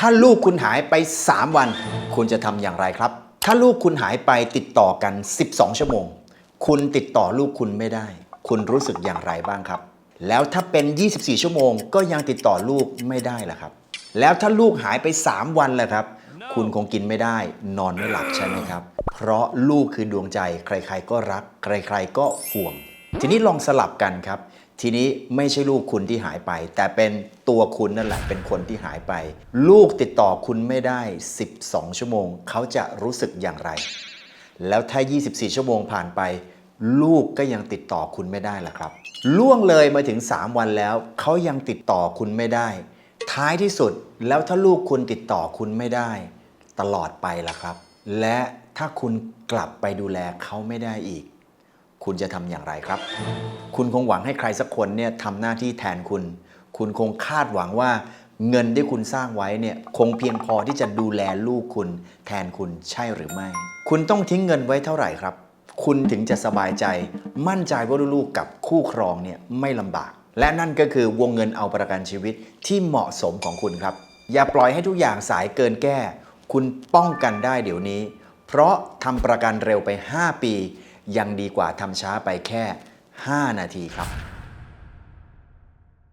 ถ้าลูกคุณหายไป 3 วัน คุณจะทำอย่างไรครับ ถ้าลูกคุณหายไปติดต่อกัน 12 ชั่วโมง คุณติดต่อลูกคุณไม่ได้ คุณรู้สึกอย่างไรบ้างครับ แล้วถ้าเป็น 24 ชั่วโมง ก็ยังติดต่อลูกไม่ได้ล่ะครับ แล้วถ้าลูกหายไป 3 วันล่ะครับ คุณคงกินไม่ได้ นอนไม่หลับใช่ไหมครับ เพราะลูกคือดวงใจ ใคร ๆ ก็รัก ใคร ๆ ก็ห่วง ทีนี้ลองสลับกันครับ ทีนี้ไม่ใช่ลูกคุณที่หายไป แต่เป็นตัวคุณนั่นแหละเป็นคนที่หายไป ลูกติดต่อคุณไม่ได้ 12 ชั่วโมง เขาจะรู้สึกอย่างไร แล้วถ้า 24 ชั่วโมงผ่านไป ลูกก็ยังติดต่อคุณไม่ได้ล่ะครับ ล่วงเลยมาถึง 3 วันแล้ว เขายังติดต่อคุณไม่ได้ ท้ายที่สุดแล้วถ้าลูกคุณติดต่อคุณไม่ได้ ตลอดไปล่ะครับ และถ้าคุณกลับไปดูแลเขาไม่ได้อีก คุณจะทำอย่างไรครับ คุณคงหวังให้ใครสักคนเนี่ยทำหน้าที่แทนคุณ คุณคงคาดหวังว่าเงินที่คุณสร้างไว้เนี่ยคงเพียงพอที่จะดูแลลูกคุณแทนคุณใช่หรือไม่ คุณต้องทิ้งเงินไว้เท่าไหร่ครับ คุณถึงจะสบายใจ มั่นใจว่าลูกๆกับคู่ครองเนี่ยไม่ลำบาก และนั่นก็คือวงเงินเอาประกันชีวิตที่เหมาะสมของคุณครับ อย่าปล่อยให้ทุกอย่างสายเกินแก้ คุณป้องกันได้เดี๋ยวนี้ เพราะทำประกันเร็วไป 5 ปี ยังดีกว่าทำช้าไปแค่ 5 นาทีครับ